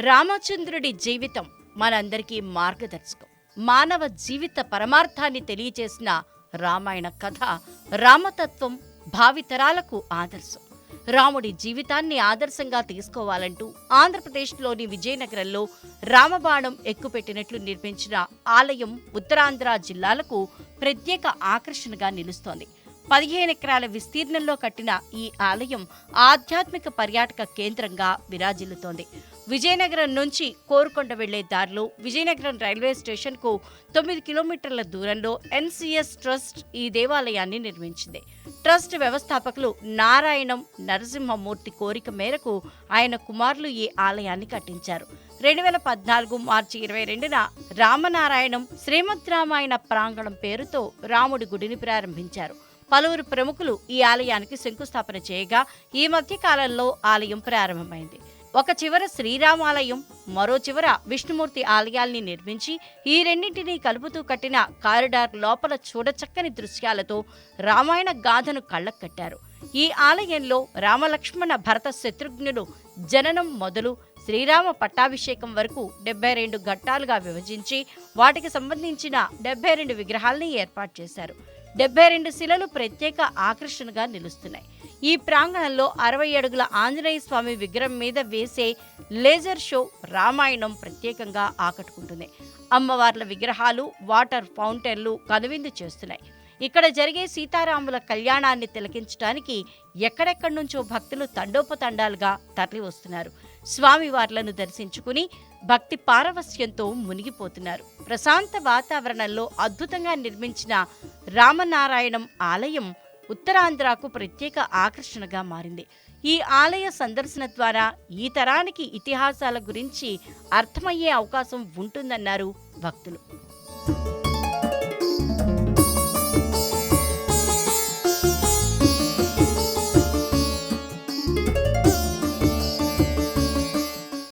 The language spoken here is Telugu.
రామచంద్రుడి జీవితం మనందరికీ మార్గదర్శకం. మానవ జీవిత పరమార్థాన్ని తెలియచేసిన రామాయణ కథ రామతత్వం భావితరాలకు ఆదర్శం. రాముడి జీవితాన్ని ఆదర్శంగా తీసుకోవాలంటూ ఆంధ్రప్రదేశ్లోని విజయనగరంలో రామబాణం ఎక్కుపెట్టినట్లు నిర్మించిన ఆలయం ఉత్తరాంధ్ర జిల్లాలకు ప్రత్యేక ఆకర్షణగా నిలుస్తోంది. పదిహేను ఎకరాల విస్తీర్ణంలో కట్టిన ఈ ఆలయం ఆధ్యాత్మిక పర్యాటక కేంద్రంగా విరాజిల్లుతోంది. విజయనగరం నుంచి కోరుకొండ వెళ్ళే దారిలో విజయనగరం రైల్వే స్టేషన్కు తొమ్మిది కిలోమీటర్ల దూరంలో ఎన్సీఎస్ ట్రస్ట్ ఈ దేవాలయాన్ని నిర్మించింది. ట్రస్ట్ వ్యవస్థాపకులు నారాయణం నరసింహమూర్తి కోరిక మేరకు ఆయన కుమారులు ఈ ఆలయాన్ని కట్టించారు. రెండు వేల పద్నాలుగు మార్చి ఇరవై రెండున రామనారాయణం శ్రీమద్ రామాయణ ప్రాంగణం పేరుతో రాముడి గుడిని ప్రారంభించారు. పలువురు ప్రముఖులు ఈ ఆలయానికి శంకుస్థాపన చేయగా ఈ మధ్య కాలంలో ఆలయం ప్రారంభమైంది. ఒక చివర శ్రీరామాలయం మరో చివర విష్ణుమూర్తి ఆలయాల్ని నిర్మించి ఈ రెండింటినీ కలుపుతూ కట్టిన కారిడార్ లోపల చూడచక్కని దృశ్యాలతో రామాయణ గాథను కళ్ళకు కట్టారు ఈ ఆలయంలో రామలక్ష్మణ భరత శత్రుఘ్నులు జననం మొదలు శ్రీరామ పట్టాభిషేకం వరకు డెబ్బై రెండు ఘట్టాలుగా విభజించి వాటికి సంబంధించిన డెబ్బై రెండు విగ్రహాల్ని ఏర్పాటు చేశారు. డెబ్బై రెండు శిలలు ప్రత్యేక ఆకర్షణగా నిలుస్తున్నాయి. ఈ ప్రాంగణంలో అరవై అడుగుల ఆంజనేయ స్వామి విగ్రహం మీద వేసే లేజర్ షో రామాయణం ప్రత్యేకంగా ఆకట్టుకుంటుంది. అమ్మవార్ల విగ్రహాలు వాటర్ ఫౌంటైన్లు కనువిందు చేస్తున్నాయి. ఇక్కడ జరిగే సీతారాముల కళ్యాణాన్ని తిలకించడానికి ఎక్కడెక్కడి నుంచో భక్తులు తండోపతండాలుగా తరలి వస్తున్నారు స్వామివార్లను దర్శించుకుని భక్తి పారవస్యంతో మునిగిపోతున్నారు. ప్రశాంత వాతావరణంలో అద్భుతంగా నిర్మించిన రామనారాయణం ఆలయం ఉత్తరాంధ్రకు ప్రత్యేక ఆకర్షణగా మారింది. ఈ ఆలయ సందర్శన ద్వారా ఈ తరానికి ఇతిహాసాల గురించి అర్థమయ్యే అవకాశం ఉంటుందన్నారు భక్తులు.